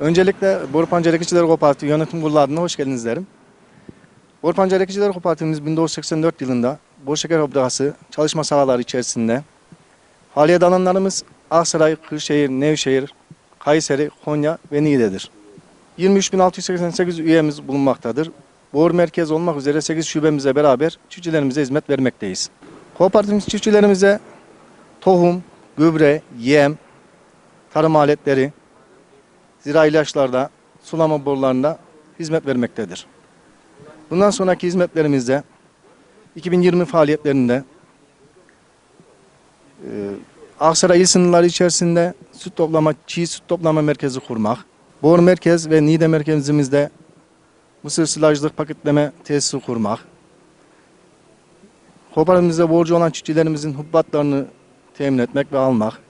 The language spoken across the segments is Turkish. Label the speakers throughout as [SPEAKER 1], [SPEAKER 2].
[SPEAKER 1] Öncelikle Borupancı Ekiciler Kooperatifi Yönetim Kurulu adına hoş geldiniz derim. Borupancı Ekiciler Kooperatifimiz 1984 yılında bol şeker fabrikası çalışma sahaları içerisinde faaliyet alanlarımız Aksaray, Kırşehir, Nevşehir, Kayseri, Konya ve Niğde'dir. 23.688 üyemiz bulunmaktadır. Boru merkez olmak üzere 8 şubemizle beraber çiftçilerimize hizmet vermekteyiz. Kooperatifimiz çiftçilerimize tohum, gübre, yem, tarım aletleri, zira ilaçlarda, sulama borularında hizmet vermektedir. Bundan sonraki hizmetlerimizde 2020 faaliyetlerinde e, Aksaray il sınırları içerisinde süt toplama, çiğ süt toplama merkezi kurmak, Bor merkez ve Niğde merkezimizde mısır silajlık paketleme tesisi kurmak, kooperatifimizde borcu olan çiftçilerimizin hubbatlarını temin etmek ve almak,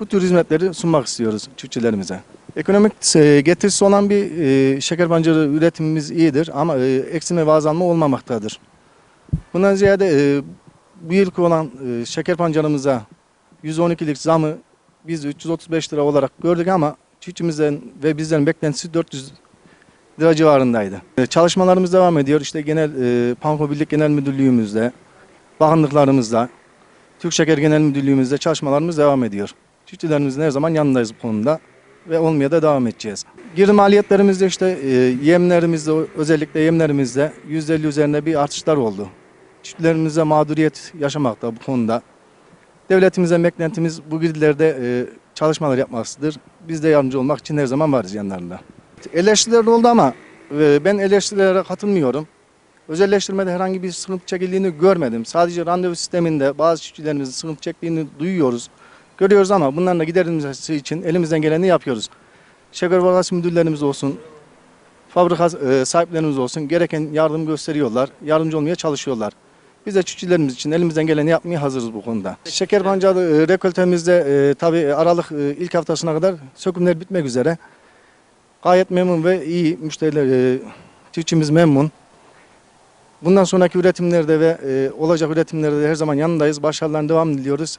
[SPEAKER 1] bu tür hizmetleri sunmak istiyoruz çiftçilerimize. Ekonomik e, getirisi olan bir e, şeker pancarı üretimimiz iyidir ama e, eksilme ve azalma olmamaktadır. Bundan ziyade e, bu yılki olan e, şeker pancarımıza 112'lik zamı biz 335 lira olarak gördük ama çiftçimizden ve bizden beklentisi 400 lira civarındaydı. Çalışmalarımız devam ediyor. İşte genel e, Panko Birlik Genel Müdürlüğümüzde, bakanlıklarımızda, Türk Şeker Genel Müdürlüğümüzde çalışmalarımız devam ediyor. Çiftçilerimizin her zaman yanındayız bu konuda ve olmaya da devam edeceğiz. Geri maliyetlerimizde işte e, yemlerimizde özellikle yemlerimizde %50 üzerinde bir artışlar oldu. Çiftçilerimize mağduriyet yaşamakta bu konuda. Devletimizden beklentimiz bu girdilerde e, çalışmalar yapmasıdır. Biz de yardımcı olmak için her zaman varız yanlarında. Eleştiriler oldu ama e, ben eleştirilere katılmıyorum. Özelleştirmede herhangi bir sıkıntı çekildiğini görmedim. Sadece randevu sisteminde bazı çiftçilerimizin sıkıntı çektiğini duyuyoruz. Görüyoruz ama bunların da giderilmesi için elimizden geleni yapıyoruz. Şeker Bankası müdürlerimiz olsun, fabrika e, sahiplerimiz olsun gereken yardım gösteriyorlar, yardımcı olmaya çalışıyorlar. Biz de çiftçilerimiz için elimizden geleni yapmaya hazırız bu konuda. Şeker pancarı e, rekoltemizde e, tabii Aralık e, ilk haftasına kadar sökümler bitmek üzere. Gayet memnun ve iyi müşteriler, e, çiftçimiz memnun. Bundan sonraki üretimlerde ve e, olacak üretimlerde de her zaman yanındayız. Başarılarına devam diliyoruz.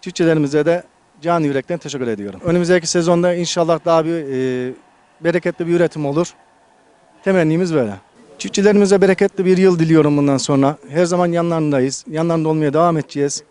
[SPEAKER 1] Çiftçilerimize de canı yürekten teşekkür ediyorum. Önümüzdeki sezonda inşallah daha bir e, bereketli bir üretim olur. Temennimiz böyle. Çiftçilerimize bereketli bir yıl diliyorum bundan sonra. Her zaman yanlarındayız. Yanlarında olmaya devam edeceğiz.